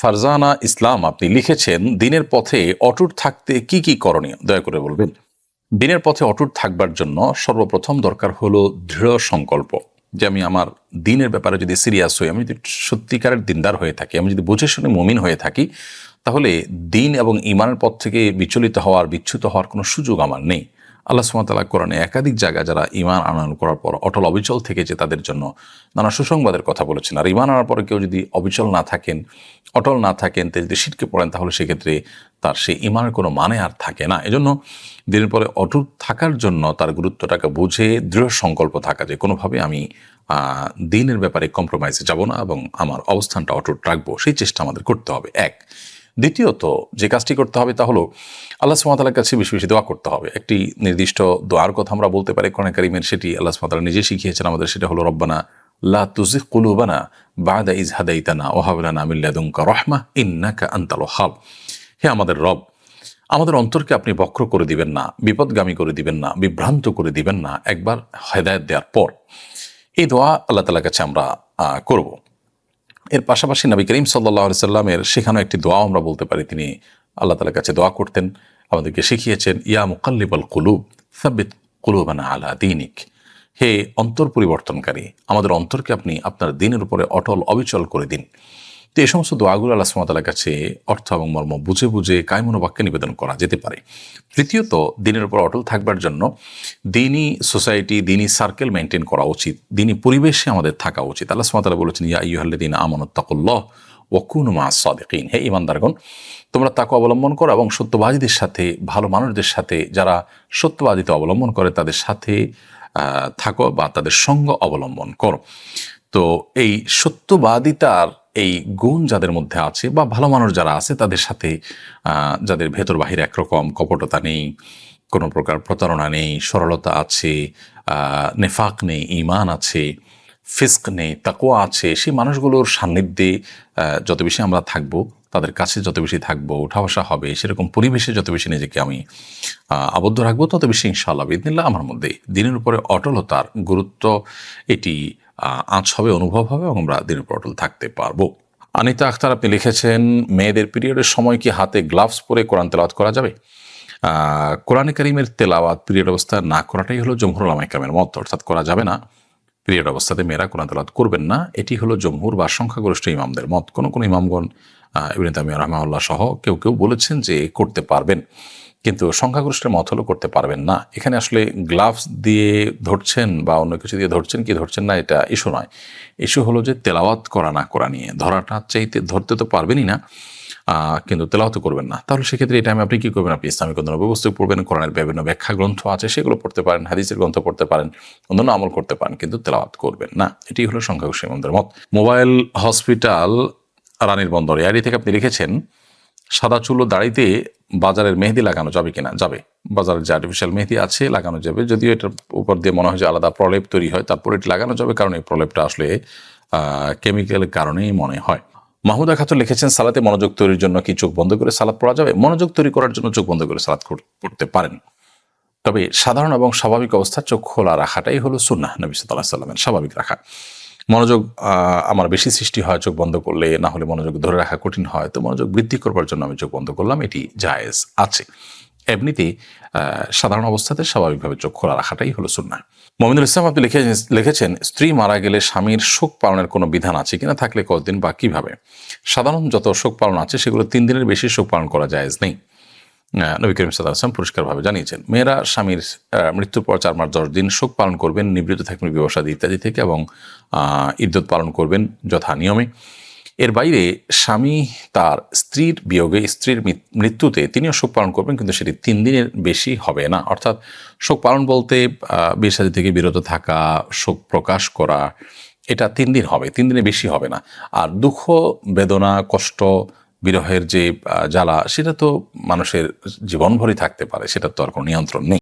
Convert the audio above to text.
ফারজানা ইসলাম, আপনি লিখেছেন, দিনের পথে অটুট থাকতে কি কি করণীয়? দয়া করে বলবেন। দিনের পথে অটুট থাকবার জন্য সর্বপ্রথম দরকার হলো দৃঢ় সংকল্প। যে আমি আমার দিনের ব্যাপারে যদি সিরিয়াস হই, আমি যদি সত্যিকারের দিনদার হয়ে থাকি, আমি যদি বুঝে শুনে মমিন হয়ে থাকি, তাহলে দিন এবং ইমানের পথ থেকে বিচলিত হওয়ার, বিচ্যুত হওয়ার কোনো সুযোগ আমার নেই। আল্লাহ সুমতাল্লাহ কোরআনে একাধিক জায়গা যারা ইমান আনয়ন করার পর অটল অবিচল থেকেছে তাদের জন্য নানা সুসংবাদের কথা বলেছেন। আর ইমান আনার পরে কেউ যদি অবিচল না থাকেন, অটল না থাকেন তে যদি সিটকে পড়েন, তাহলে সেক্ষেত্রে তার সেই ইমানের কোনো মানে আর থাকে না। এজন্য দিনের পরে অটুট থাকার জন্য তার গুরুত্বটাকে বুঝে, দৃঢ় সংকল্প থাকা যে কোনোভাবে আমি দিনের ব্যাপারে কম্প্রোমাইজে যাব না এবং আমার অবস্থানটা অটুট রাখব। সেই চেষ্টা আমাদের করতে হবে। এক দ্বিতীয়ত, যে কাজটি করতে হবে তা হলো আল্লাহ সুমাতালার কাছে বেশি বেশি দোয়া করতে হবে। একটি নির্দিষ্ট দোয়ার কথা আমরা বলতে পারি, কোরআন কারিমের সেটি আল্লাহ সুমাতালা নিজে শিখিয়েছেন। আমাদের সেটা হলো, রব্বানা লা তুজিক কুলুবানা বাদা ইজ হাদাইতানা ওহাবলানা মিল্লাদুঙ্কা রহমা ইন্নাকা আন্তাল ওহাব হে আমাদের রব, আমাদের অন্তরকে আপনি বক্র করে দিবেন না, বিপদগামী করে দিবেন না, বিভ্রান্ত করে দিবেন না, একবার হেদায়ত দেওয়ার পর। এই দোয়া আল্লাহ তালার কাছে আমরা করব। এর পাশাপাশি নবী করিম সাল্লাহ সাল্লামের সেখানে একটি দোয়া আমরা বলতে পারি। তিনি আল্লাহ তালার কাছে দোয়া করতেন, আমাদেরকে শিখিয়েছেন, ইয়া মুকাল্লিবল কুলুব, সাব্বিত কুলুবানা আলা দিনিক। হে অন্তর পরিবর্তনকারী, আমাদের অন্তরকে আপনি আপনার দিনের উপরে অটল অবিচল করে দিন। তো এই সমস্ত দোয়াগুলো আল্লাহ সুমতালার কাছে অর্থ এবং মর্ম বুঝে বুঝে কায়মনোবাক্যে নিবেদন করা যেতে পারে। তৃতীয়ত, দিনের উপর অটল থাকবার জন্য দিনই সোসাইটি, দিনই সার্কেল মেনটেন করা উচিত, দিনই পরিবেশে আমাদের থাকা উচিত। আল্লাহ সুমতালা বলেছেন, ইয়া ইহ্লাদিন আমানত্তাকুল্লাহ ওকুনুমা সাদেকিন। হে ইমানদারগণ তোমরা তাকে অবলম্বন করো এবং সত্যবাদীদের সাথে, ভালো মানুষদের সাথে, যারা সত্যবাদিতা অবলম্বন করে, তাদের সাথে থাকো বা তাদের সঙ্গ অবলম্বন করো। তো এই সত্যবাদিতার এই গুণ যাদের মধ্যে আছে বা ভালো মানুষ যারা আছে, তাদের সাথে যাদের ভেতর বাহির একরকম কপটতা নেই, কোনো প্রকার প্রতারণা নেই, সরলতা আছে নেফাক নেই ইমান আছে, ফিস্ক নেই তাকুয়া আছে, সেই মানুষগুলোর সান্নিধ্যে যত বেশি আমরা থাকব, তাদের কাছে যত বেশি থাকব উঠা বসা হবে, সেরকম পরিবেশে যত বেশি নিজেকে আমি আবদ্ধ রাখব, তত বেশি ইনশাআল্লাহ বিদিনিল্লাহ আমার মধ্যে দিনের উপরে অটলতার গুরুত্ব, এটি আঁচ হবে অনুভব হবে এবং আমরা দিনের উপর অটল থাকতে পারব। আনিতা আখতার আপনি লিখেছেন, মেয়েদের পিরিয়ডের সময় কি হাতে গ্লাভস পরে কোরআন তেলাওয়াত করা যাবে? কোরআনে করিমের তেলাওয়াত পিরিয়ড অবস্থা না করাটাই হলো জমহুর আলামাইকামের মত, অর্থাৎ করা যাবে না। পিরিয়ড অবস্থাতে মেয়েরা কোরআন তেলাওয়াত করবেন না, এটি হলো জমহুর বা সংখ্যাগরিষ্ঠ ইমামদের মত। কোনো কোনো ইমামগণ ইবনে তামিয়া রহমাউল্লাহ সহ কেউ কেউ বলেছেন যে করতে পারবেন। কিন্তু সংখ্যাগরিষ্ঠের মত হলো করতে পারবেন না। এখানে আসলে গ্লাভস দিয়ে ধরছেন বা অন্য কিছু দিয়ে ধরছেন কি ধরছেন না, এটা ইস্যু নয়। ইস্যু হলো যে তেলাওয়াত করা না করা নিয়ে। ধরাটা চাইতে ধরতে তো পারবেনই না কিন্তু তেলাওয়াত করবেন না। তাহলে সেক্ষেত্রে এই টাইমে আপনি কী করবেন? আপনি ইসলামিক অন্যান্য ব্যবস্থা পড়বেন, কোরআনের বিভিন্ন ব্যাখ্যা গ্রন্থ আছে, সেগুলো পড়তে পারেন, হাদিসের গ্রন্থ পড়তে পারেন, অন্যান্য আমল করতে পারেন, কিন্তু তেলাওয়াত করবেন না। এটি হলো সংখ্যাগরিষ্ঠ ইমামদের মত। মোবাইল হসপিটাল, রানীর বন্দর এআরই থেকে আপনি লিখেছেন, সাদা চুল দাড়িতে বাজারের মেহেদি লাগানো যাবে কিনা? যাবে। বাজারের যে আর্টিফিশিয়াল মেহেদি আছে, লাগানো যাবে। যদিও এটার উপর দিয়ে মনে হয় যে আলাদা প্রলেপ তৈরি হয়, তারপর এটি লাগানো যাবে কারণ এই প্রলেপটা আসলে কেমিক্যালের কারণেই মনে হয়। মাহমুদা খাতুন লিখেছেন, সালাতে মনোযোগ তৈরির জন্য কি চোখ বন্ধ করে সালাদ পড়া যাবে? মনোযোগ তৈরি করার জন্য চোখ বন্ধ করে সালাদ পড়তে পারেন। তবে সাধারণ এবং স্বাভাবিক অবস্থা চোখ খোলা রাখাটাই হলো সুন্নাহ, নবী সাল্লাহ সাল্লামের স্বাভাবিক রাখা। মনোযোগ আমার বেশি সৃষ্টি হয় চোখ বন্ধ করলে, না হলে মনোযোগ ধরে রাখা কঠিন হয়। তো মনোযোগ বৃদ্ধি করবার জন্য আমি চোখ বন্ধ করলাম, এটি জায়েজ আছে। এমনিতে সাধারণ অবস্থাতে স্বাভাবিকভাবে চোখ খোলা রাখাটাই হলো সুন্না মোমিনুল ইসলাম আপনি লিখে, লিখেছেন, স্ত্রী মারা গেলে স্বামীর শোক পালনের কোনো বিধান আছে কিনা, থাকলে কতদিন বা কীভাবে? সাধারণ যত শোক পালন আছে, সেগুলো তিন দিনের বেশি শোক পালন করা জায়েজ নেই। নবী করিম সাল্লাহ আসলাম পরিষ্কারভাবে জানিয়েছেন মেয়েরা স্বামীর মৃত্যুর পর চার মাস দশ দিন শোক পালন করবেন নিবৃত্ত থাকবেন ব্যবসা ইত্যাদি থেকে এবং ইদ্যত পালন করবেন যথা নিয়মে। এর বাইরে স্বামী তার স্ত্রীর বিয়োগে স্ত্রীর মৃত্যুতে তিনিও শোক পালন করবেন কিন্তু সেটি তিন দিনের বেশি হবে না। অর্থাৎ শোক পালন বলতে আহ, বিয়ে শাদী থেকে বিরত থাকা শোক প্রকাশ করা এটা তিন দিন হবে তিন দিনে বেশি হবে না। আর দুঃখ বেদনা কষ্ট বিরহের যে জ্বালা, সেটা তো মানুষের জীবনভরই থাকতে পারে সেটা তো আর কোনো নিয়ন্ত্রণ নেই।